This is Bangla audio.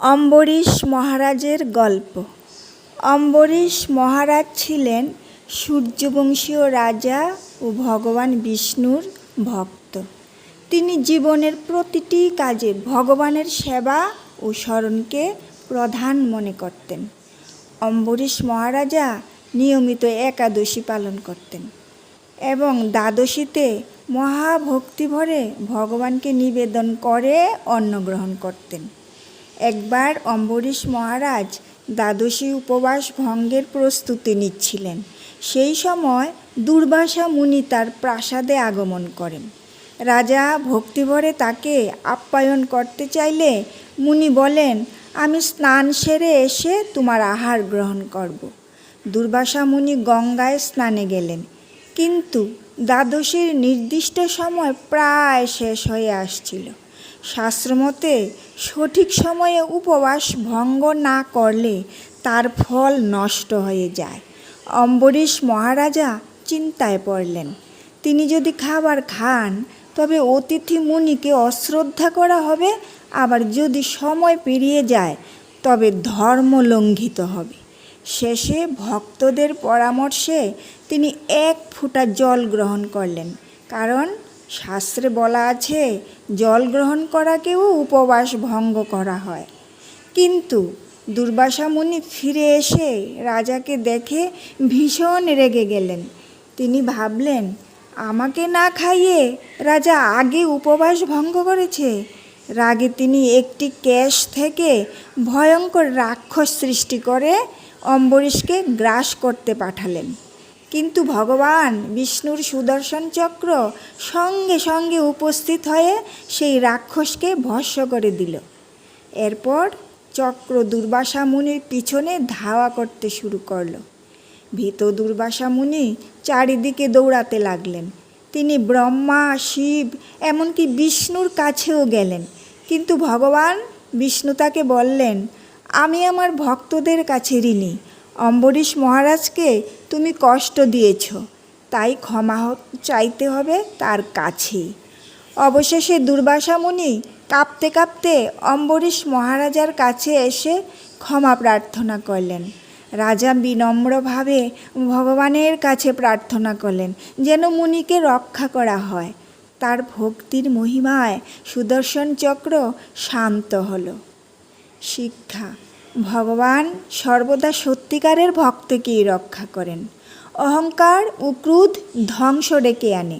অম্বরীশ মহারাজের গল্প। অম্বরীশ মহারাজ ছিলেন সূর্যবংশীয় রাজা ও ভগবান বিষ্ণুর ভক্ত। তিনি জীবনের প্রতিটি কাজে ভগবানের সেবা ও স্মরণকে প্রধান মনে করতেন। অম্বরীশ মহারাজা নিয়মিত একাদশী পালন করতেন এবং দ্বাদশীতে মহাভক্তিভরে ভগবানকে নিবেদন করে অন্ন গ্রহণ করতেন। একবার অম্বরীশ মহারাজ দ্বাদশী উপবাস ভঙ্গের প্রস্তুতি নিচ্ছিলেন। সেই সময় দুর্বাসা মুনি তার প্রাসাদে আগমন করেন। রাজা ভক্তিভরে তাকে আপ্যায়ন করতে চাইলে মুনি বলেন, আমি স্নান সেরে এসে তোমার আহার গ্রহণ করব। দুর্বাসা মুনি গঙ্গায় স্নানে গেলেন। কিন্তু দ্বাদশীর নির্দিষ্ট সময় প্রায় শেষ হয়ে আসছিল। শাস্ত্রমতে, সঠিক সময়ে উপবাস ভঙ্গ না করলে তার ফল নষ্ট হয়ে যায়। অম্বরীশ মহারাজা চিন্তায় পড়লেন। তিনি যদি খাবার খান, তবে অতিথি মুনিকে অশ্রদ্ধা করা হবে, আবার যদি সময় পেরিয়ে যায়, তবে ধর্ম লঙ্ঘিত হবে। শেষে ভক্তদের পরামর্শে তিনি এক ফুটা জল গ্রহণ করলেন, কারণ শাস্ত্রে বলা আছে, জল গ্রহণ করাকেও উপবাস ভঙ্গ করা হয়। কিন্তু দুর্বাসা মুনি ফিরে এসে রাজাকে দেখে ভীষণ রেগে গেলেন। তিনি ভাবলেন, আমাকে না খাইয়ে রাজা আগে উপবাস ভঙ্গ করেছে? রাগে তিনি একটি ক্যাশ থেকে ভয়ঙ্কর রাক্ষস সৃষ্টি করে অম্বরীশকে গ্রাস করতে পাঠালেন। কিন্তু ভগবান বিষ্ণুর সুদর্শন চক্র সঙ্গে সঙ্গে উপস্থিত হয়ে সেই রাক্ষসকে ভস্ম করে দিল। এরপর চক্র দুর্বাসা মুনির পিছনে ধাওয়া করতে শুরু করল। ভীত দুর্বাসা মুনি চারিদিকে দৌড়াতে লাগলেন। তিনি ব্রহ্মা, শিব, এমনকি বিষ্ণুর কাছেও গেলেন। কিন্তু ভগবান বিষ্ণু তাকে বললেন, আমি আমার ভক্তদের কাছে ঋণী। অম্বরীশ মহারাজকে তুমি কষ্ট দিয়েছ, তাই ক্ষমা চাইতে হবে তার কাছেই অবশেষে দুর্বাসা মুনি কাঁপতে কাঁপতে অম্বরীশ মহারাজার কাছে এসে ক্ষমা প্রার্থনা করলেন। রাজা বিনম্রভাবে ভগবানের কাছে প্রার্থনা করলেন, যেন মুনিকে রক্ষা করা হয়। তার ভক্তির মহিমায় সুদর্শন চক্র শান্ত হলো। শিক্ষা, ভগবান সর্বদা সত্যিকারের ভক্তকেই রক্ষা করেন। অহংকার ও ক্রোধ ধ্বংস ডেকে আনে।